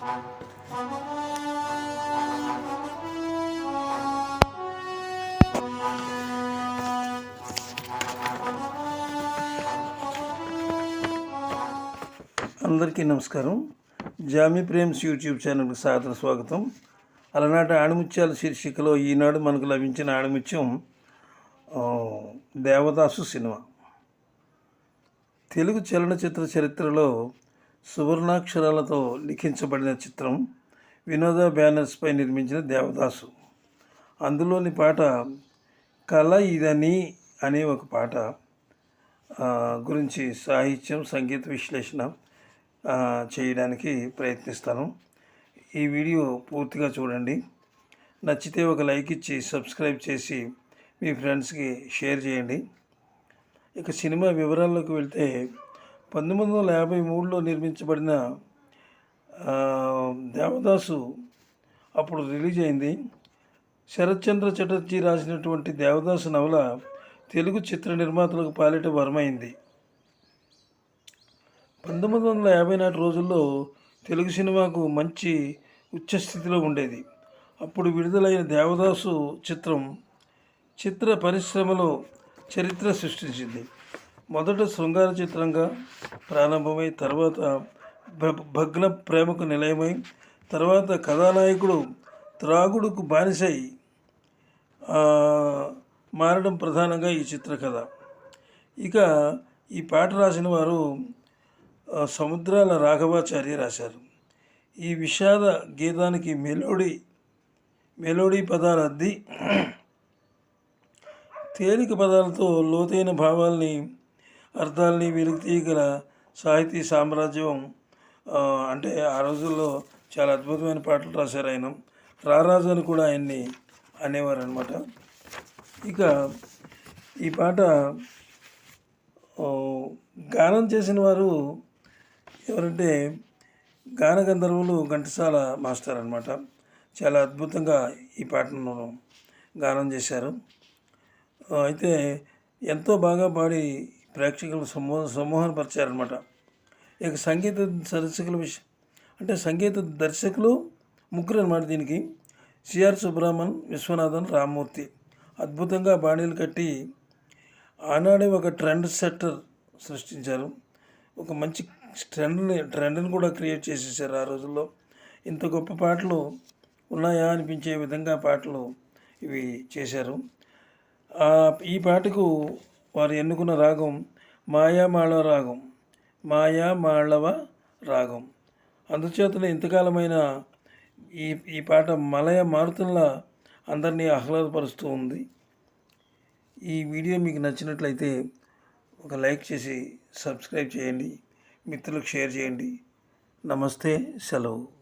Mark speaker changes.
Speaker 1: అందరికీ నమస్కారం. Jamie Prem's YouTube ఛానల్కి సాదర స్వాగతం. అలనాటి ఆణిముత్యాల శీర్షికలో ఈనాడు మనకు లభించిన ఆణిముత్యం దేవదాసు సినిమా. తెలుగు చలనచిత్ర చరిత్రలో సువర్ణాక్షరాలతో లిఖించబడిన చిత్రం వినోద బ్యానర్స్పై నిర్మించిన దేవదాసు. అందులోని పాట కళ ఇదని అనే ఒక పాట గురించి సాహిత్యం సంగీత విశ్లేషణ చేయడానికి ప్రయత్నిస్తాను. ఈ వీడియో పూర్తిగా చూడండి. నచ్చితే ఒక లైక్ ఇచ్చి సబ్స్క్రైబ్ చేసి మీ ఫ్రెండ్స్కి షేర్ చేయండి. ఇక సినిమా వివరాల్లోకి వెళ్తే పంతొమ్మిది వందల యాభై మూడులో నిర్మించబడిన దేవదాసు అప్పుడు రిలీజ్ అయింది. శరత్చంద్ర చటర్జీ రాసినటువంటి దేవదాసు నవల తెలుగు చిత్ర నిర్మాతలకు పాలిట వరమైంది. పంతొమ్మిది వందల యాభై నాటి రోజుల్లో తెలుగు సినిమాకు మంచి ఉచ్చస్థితిలో ఉండేది. అప్పుడు విడుదలైన దేవదాసు చిత్రం చిత్ర పరిశ్రమలో చరిత్ర సృష్టించింది. మొదట శృంగార చిత్రంగా ప్రారంభమై తర్వాత భ- భగ్న ప్రేమకు నిలయమై తర్వాత కథానాయకుడు త్రాగుడుకు బానిసై మారడం ప్రధానంగా ఈ చిత్ర కథ ఇక ఈ పాట రాసిన వారు సముద్రాల రాఘవాచార్య రాశారు. ఈ విషాద గీతానికి మెలోడీ మెలోడీ పదాలు అద్ది తేలిక పదాలతో లోతైన భావాల్ని అర్థాలని వెలికి తీయగల సాహితీ సామ్రాజ్యం అంటే ఆ రోజుల్లో చాలా అద్భుతమైన పాటలు రాశారు ఆయన. రారాజు అని కూడా ఆయన్ని అనేవారు అనమాట ఇక ఈ పాట గానం చేసిన వారు ఎవరంటే గాన గంధర్వులు ఘంటసాల మాస్టర్ అనమాట చాలా అద్భుతంగా ఈ పాటను గానం చేశారు. అయితే ఎంతో బాగా పాడి ప్రేక్షకులు సమూ సమూహపరిచారనమాట ఇక సంగీత దర్శకుల విషయం అంటే సంగీత దర్శకులు ముగ్గురు అనమాట దీనికి. C R Subrahman Viswanathan Ramamurthy. అద్భుతంగా బాణీలు కట్టి ఆనాడే ఒక ట్రెండ్ సెట్టర్ సృష్టించారు. ఒక మంచి ట్రెండ్ని ట్రెండ్ని కూడా క్రియేట్ చేసేసారు ఆ రోజుల్లో. ఇంత గొప్ప పాటలు ఉన్నాయా అనిపించే విధంగా పాటలు ఇవి చేశారు. ఈ పాటకు వారు ఎన్నుకున్న రాగం మాయామాళవ రాగం మాయా మాళవ రాగం. అందుచేతనే ఇంతకాలమైన ఈ ఈ పాట మలయ మారుతుల్లా అందరినీ ఆహ్లాదపరుస్తూ ఉంది. ఈ వీడియో మీకు నచ్చినట్లయితే ఒక లైక్ చేసి సబ్స్క్రైబ్ చేయండి మిత్రులకు షేర్ చేయండి. నమస్తే సెలవు.